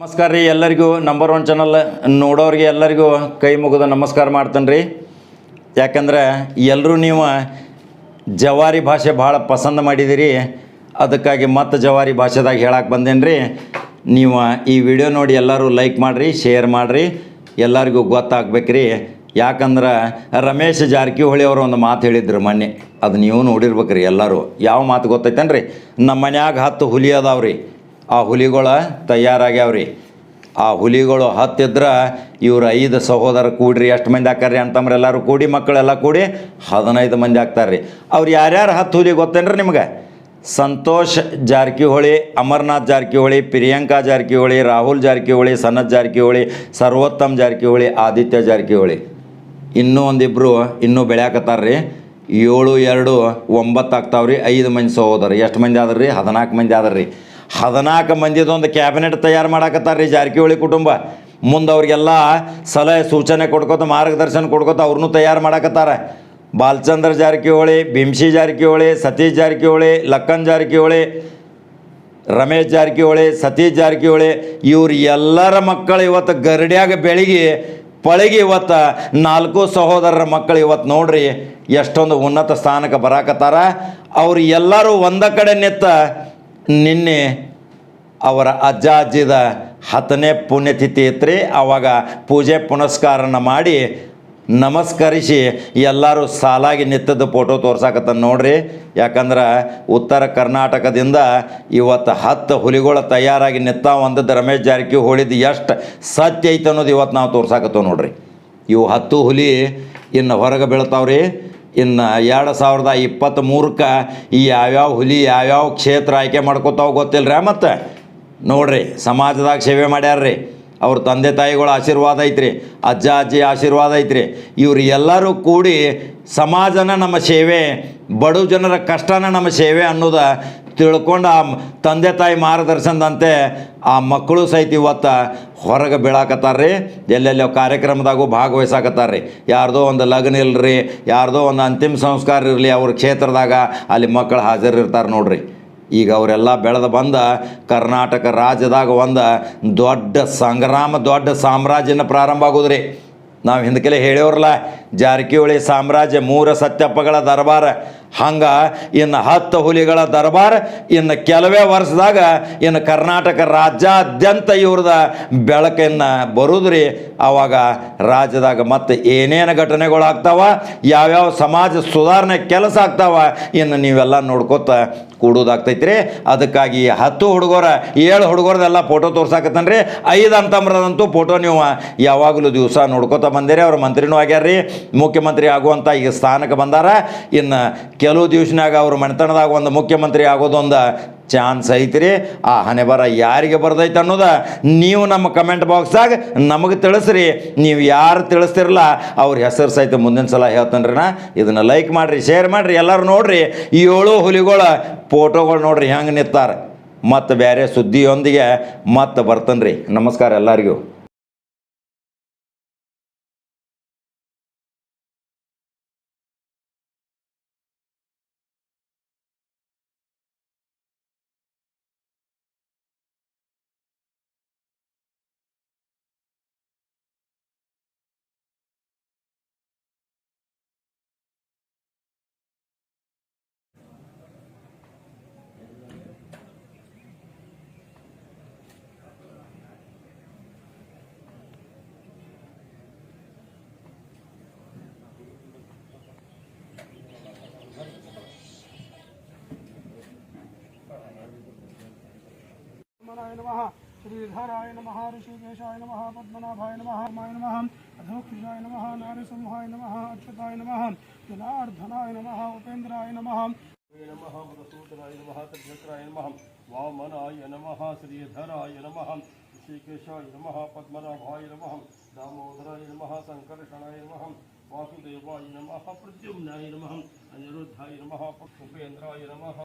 ನಮಸ್ಕಾರ ರೀ, ಎಲ್ಲರಿಗೂ ನಂಬರ್ ಒನ್ ಚಾನಲ್ ನೋಡೋರಿಗೆ ಎಲ್ಲರಿಗೂ ಕೈ ಮುಗಿದು ನಮಸ್ಕಾರ ಮಾಡ್ತೇನೆ ರೀ. ಯಾಕಂದ್ರೆ ಎಲ್ಲರೂ ನೀವು ಜವಾರಿ ಭಾಷೆ ಭಾಳ ಪಸಂದ ಮಾಡಿದಿರಿ ಅದಕ್ಕಾಗಿ ಮತ್ತೆ ಜವಾರಿ ಭಾಷೆದಾಗ ಹೇಳಕ್ಕೆ ಬಂದೇನು ರೀ. ನೀವು ಈ ವಿಡಿಯೋ ನೋಡಿ ಎಲ್ಲರೂ ಲೈಕ್ ಮಾಡಿರಿ ಶೇರ್ ಮಾಡಿರಿ. ಎಲ್ಲರಿಗೂ ಗೊತ್ತಾಗ್ಬೇಕ್ರಿ ಯಾಕಂದ್ರೆ ರಮೇಶ್ ಜಾರಕಿಹೊಳಿ ಅವರು ಒಂದು ಮಾತು ಹೇಳಿದ್ರು ಮೊನ್ನೆ. ಅದು ನೀವು ನೋಡಿರ್ಬೇಕ್ರಿ ಎಲ್ಲರೂ. ಯಾವ ಮಾತು ಗೊತ್ತೈತೇನ್ರಿ? ನಮ್ಮ ಮನ್ಯಾಗ ಹತ್ತು ಹುಲಿ ಅದಾವ್ರಿ. ಆ ಹುಲಿಗಳ ತಯಾರಾಗ್ಯಾವ್ರಿ. ಆ ಹುಲಿಗಳು ಹತ್ತಿದ್ರೆ ಇವ್ರು ಐದು ಸಹೋದರ ಕೂಡ್ರಿ, ಎಷ್ಟು ಮಂದಿ ಹಾಕಾರ್ರಿ ಅಂತಂದ್ರೆ ಎಲ್ಲರೂ ಕೂಡಿ, ಮಕ್ಕಳೆಲ್ಲ ಕೂಡಿ ಹದಿನೈದು ಮಂದಿ ಹಾಕ್ತಾರ್ರಿ. ಅವ್ರು ಯಾರ್ಯಾರು ಹತ್ತು ಹುಲಿ ಗೊತ್ತೇನ್ರಿ ನಿಮ್ಗೆ? ಸಂತೋಷ್ ಜಾರಕಿಹೊಳಿ, ಅಮರ್ನಾಥ್ ಜಾರಕಿಹೊಳಿ, ಪ್ರಿಯಾಂಕಾ ಜಾರಕಿಹೊಳಿ, ರಾಹುಲ್ ಜಾರಕಿಹೊಳಿ, ಸನತ್ ಜಾರಕಿಹೊಳಿ, ಸರ್ವೋತ್ತಮ್ ಜಾರಕಿಹೊಳಿ, ಆದಿತ್ಯ ಜಾರಕಿಹೊಳಿ. ಇನ್ನೂ ಒಂದಿಬ್ಬರು ಇನ್ನೂ ಬೆಳ್ಯಾಕತ್ತಾರ್ರಿ. ಏಳು, ಎರಡು, ಒಂಬತ್ತು ಆಗ್ತಾವ್ರಿ, ಐದು ಮಂದಿ ಸಹೋದರ. ಎಷ್ಟು ಮಂದಿ ಆದ್ರಿ? ಹದಿನಾಲ್ಕು ಮಂದಿ ಆದ್ರಿ. ಹದಿನಾಲ್ಕು ಮಂದಿದೊಂದು ಕ್ಯಾಬಿನೆಟ್ ತಯಾರು ಮಾಡಾಕತ್ತಾರ್ರಿ ಜಾರಕಿಹೊಳಿ ಕುಟುಂಬ. ಮುಂದೆ ಅವ್ರಿಗೆಲ್ಲ ಸಲಹೆ, ಸೂಚನೆ ಕೊಡ್ಕೊತ, ಮಾರ್ಗದರ್ಶನ ಕೊಡ್ಕೊತ ಅವ್ರನ್ನೂ ತಯಾರು ಮಾಡಾಕತ್ತಾರ. ಬಾಲಚಂದ್ರ ಜಾರಕಿಹೊಳಿ ಭೀಮ್ಸಿ ಜಾರಕಿಹೊಳಿ ಸತೀಶ್ ಜಾರಕಿಹೊಳಿ ಲಕ್ಕನ್ ಜಾರಕಿಹೊಳಿ ರಮೇಶ್ ಜಾರಕಿಹೊಳಿ ಸತೀಶ್ ಜಾರಕಿಹೊಳಿ ಇವ್ರು ಎಲ್ಲರ ಮಕ್ಕಳು ಇವತ್ತು ಗರಡ್ಯಾಗ ಬೆಳಗಿ, ಪಳಗಿ ಇವತ್ತು ನಾಲ್ಕು ಸಹೋದರರ ಮಕ್ಕಳು ಇವತ್ತು ನೋಡ್ರಿ ಎಷ್ಟೊಂದು ಉನ್ನತ ಸ್ಥಾನಕ್ಕೆ ಬರಾಕತ್ತಾರ. ಅವ್ರು ಎಲ್ಲರೂ ಒಂದ ಕಡೆ ನಿತ್ತ ನಿನ್ನೆ ಅವರ ಅಜ್ಜ ಅಜ್ಜಿದ ಹತ್ತನೇ ಪುಣ್ಯತಿಥಿ ಐತ್ರಿ ಅವಾಗ ಪೂಜೆ ಪುನಸ್ಕಾರನ ಮಾಡಿ ನಮಸ್ಕರಿಸಿ ಎಲ್ಲರೂ ಸಾಲಾಗಿ ನಿತ್ತದ ಫೋಟೋ ತೋರ್ಸಾಕತ್ತ ನೋಡ್ರಿ. ಯಾಕಂದ್ರೆ ಉತ್ತರ ಕರ್ನಾಟಕದಿಂದ ಇವತ್ತು ಹತ್ತು ಹುಲಿಗಳು ತಯಾರಾಗಿ ನಿತ್ತಾವ ಅಂದದ್ದು ರಮೇಶ್ ಜಾರಕಿಹೊಳಿದು ಎಷ್ಟು ಸತ್ಯ ಐತೆ ಅನ್ನೋದು ಇವತ್ತು ನಾವು ತೋರ್ಸಾಕತ್ತೇವೆ ನೋಡ್ರಿ. ಇವು ಹತ್ತು ಹುಲಿ ಇನ್ನು ಹೊರಗೆ ಬೀಳ್ತಾವ್ರಿ. ಇನ್ನು ಎರಡು ಸಾವಿರದ ಇಪ್ಪತ್ತ್ಮೂರಕ್ಕೆ ಈ ಯಾವ್ಯಾವ ಹುಲಿ ಯಾವ್ಯಾವ ಕ್ಷೇತ್ರ ಆಯ್ಕೆ ಮಾಡ್ಕೋತಾವ ಗೊತ್ತಿಲ್ಲ ಮತ್ತು? ನೋಡ್ರಿ, ಸಮಾಜದಾಗ ಸೇವೆ ಮಾಡ್ಯಾರ್ರಿ. ಅವ್ರ ತಂದೆ ತಾಯಿಗಳ ಆಶೀರ್ವಾದ ಐತ್ರಿ, ಅಜ್ಜ ಅಜ್ಜಿ ಆಶೀರ್ವಾದ ಐತ್ರಿ. ಇವ್ರು ಎಲ್ಲರೂ ಕೂಡಿ ಸಮಾಜನ ನಮ್ಮ ಸೇವೆ, ಬಡ ಜನರ ಕಷ್ಟನ ನಮ್ಮ ಸೇವೆ ಅನ್ನೋದ ತಿಳ್ಕೊಂಡು ಆ ತಂದೆ ತಾಯಿ ಮಾರ್ಗದರ್ಶನದಂತೆ ಆ ಮಕ್ಕಳು ಸಹಿತ ಇವತ್ತು ಹೊರಗೆ ಬೀಳಾಕತ್ತಾರ್ರಿ. ಎಲ್ಲೆಲ್ಲೋ ಕಾರ್ಯಕ್ರಮದಾಗೂ ಭಾಗವಹಿಸಾಕತ್ತಾರ್ರಿ. ಯಾರ್ದೋ ಒಂದು ಲಗ್ನ ಇಲ್ರಿ, ಯಾರ್ದೋ ಒಂದು ಅಂತಿಮ ಸಂಸ್ಕಾರ ಇರಲಿ, ಅವ್ರ ಕ್ಷೇತ್ರದಾಗ ಅಲ್ಲಿ ಮಕ್ಕಳು ಹಾಜರಿರ್ತಾರೆ ನೋಡ್ರಿ. ಈಗ ಅವರೆಲ್ಲ ಬೆಳೆದು ಬಂದ ಕರ್ನಾಟಕ ರಾಜ್ಯದಾಗ ಒಂದು ದೊಡ್ಡ ಸಂಗ್ರಾಮ, ದೊಡ್ಡ ಸಾಮ್ರಾಜ್ಯನ ಪ್ರಾರಂಭ ಆಗೋದ್ರಿ. ನಾವು ಹಿಂದಕ್ಕೆಲ್ಲ ಹೇಳೋರಲ್ಲ ಜಾರಕಿಹೊಳಿ ಸಾಮ್ರಾಜ್ಯ ಮೂರ ಸತ್ಯಪ್ಪಗಳ ದರ್ಬಾರ. ಹಂಗೆ ಇನ್ನು ಹತ್ತು ಹುಲಿಗಳ ದರ್ಬಾರ್. ಇನ್ನು ಕೆಲವೇ ವರ್ಷದಾಗ ಇನ್ನು ಕರ್ನಾಟಕ ರಾಜ್ಯಾದ್ಯಂತ ಇವ್ರದ ಬೆಳಕನ್ನು ಬರುದ್ರಿ. ಆವಾಗ ರಾಜ್ಯದಾಗ ಮತ್ತೆ ಏನೇನು ಘಟನೆಗಳು ಆಗ್ತಾವ, ಯಾವ್ಯಾವ ಸಮಾಜ ಸುಧಾರಣೆ ಕೆಲಸ ಆಗ್ತಾವ, ಇನ್ನು ನೀವೆಲ್ಲ ನೋಡ್ಕೋತ ರೀ ಅದಕ್ಕಾಗಿ ಹತ್ತು ಹುಡುಗರ, ಏಳು ಹುಡುಗರದೆಲ್ಲ ಫೋಟೋ ತೋರ್ಸಾಕತ್ತನ್ರಿ. ಐದು ಅಂತಂಬ್ರದಂತೂ ಫೋಟೋ ನೀವು ಯಾವಾಗಲೂ ದಿವಸ ನೋಡ್ಕೋತ ಬಂದಿರಿ. ಅವ್ರ ಮಂತ್ರಿನೂ ಆಗ್ಯಾರ್ರಿ. ಮುಖ್ಯಮಂತ್ರಿ ಆಗುವಂಥ ಈಗ ಸ್ಥಾನಕ್ಕೆ ಬಂದಾರ. ಇನ್ನು ಕೆಲವು ದಿವ್ಸನಾಗ ಅವರು ಮನೆತನದಾಗ ಒಂದು ಮುಖ್ಯಮಂತ್ರಿ ಆಗೋದೊಂದು ಚಾನ್ಸ್ ಐತ್ರಿ. ಆ ಹಣೆ ಬರ ಯಾರಿಗೆ ಬರ್ದೈತೆ ಅನ್ನೋದ ನೀವು ನಮ್ಮ ಕಮೆಂಟ್ ಬಾಕ್ಸಾಗ ನಮಗೆ ತಿಳಿಸ್ರಿ. ನೀವು ಯಾರು ತಿಳಿಸ್ತಿರಲ್ಲ ಅವ್ರ ಹೆಸರು ಸಹಿತ ಮುಂದಿನ ಸಲ ಹೇಳ್ತಾನ್ರಿ ನಾ. ಇದನ್ನು ಲೈಕ್ ಮಾಡಿರಿ ಶೇರ್ ಮಾಡಿರಿ, ಎಲ್ಲರೂ ನೋಡಿರಿ. ಏಳು ಹುಲಿಗಳ ಫೋಟೋಗಳು ನೋಡ್ರಿ ಹೆಂಗೆ ನಿಂತಾರೆ ಮತ್ತು ಬೇರೆ ಸುದ್ದಿಯೊಂದಿಗೆ ಮತ್ತೆ ಬರ್ತಾನೆ ರೀ ನಮಸ್ಕಾರ ಎಲ್ಲರಿಗೂ. ब्रह्मणाय नमः। श्रीधराय नमः, ऋषिकेशाय नमः, पद्मनाभाय नमः माय नमः अधोक्षिषाय नमः, नारसिंहाय नमः अक्षताय नमः, जनार्दनाय नमः, उपेन्द्राय नमः। नमः मधुसूदनाय नमः तद्भद्राय नमः, वामनाय नमः, श्रीधराय नमः, ऋषिकेशाय नमः, पद्मनाभाय नमः, दामोदराय नमः सङ्कर्षणाय नमः, वासुदेवाय नमः, प्रद्युम्नाय नमः, अनिरुद्धाय नमः, उपेन्द्राय नमः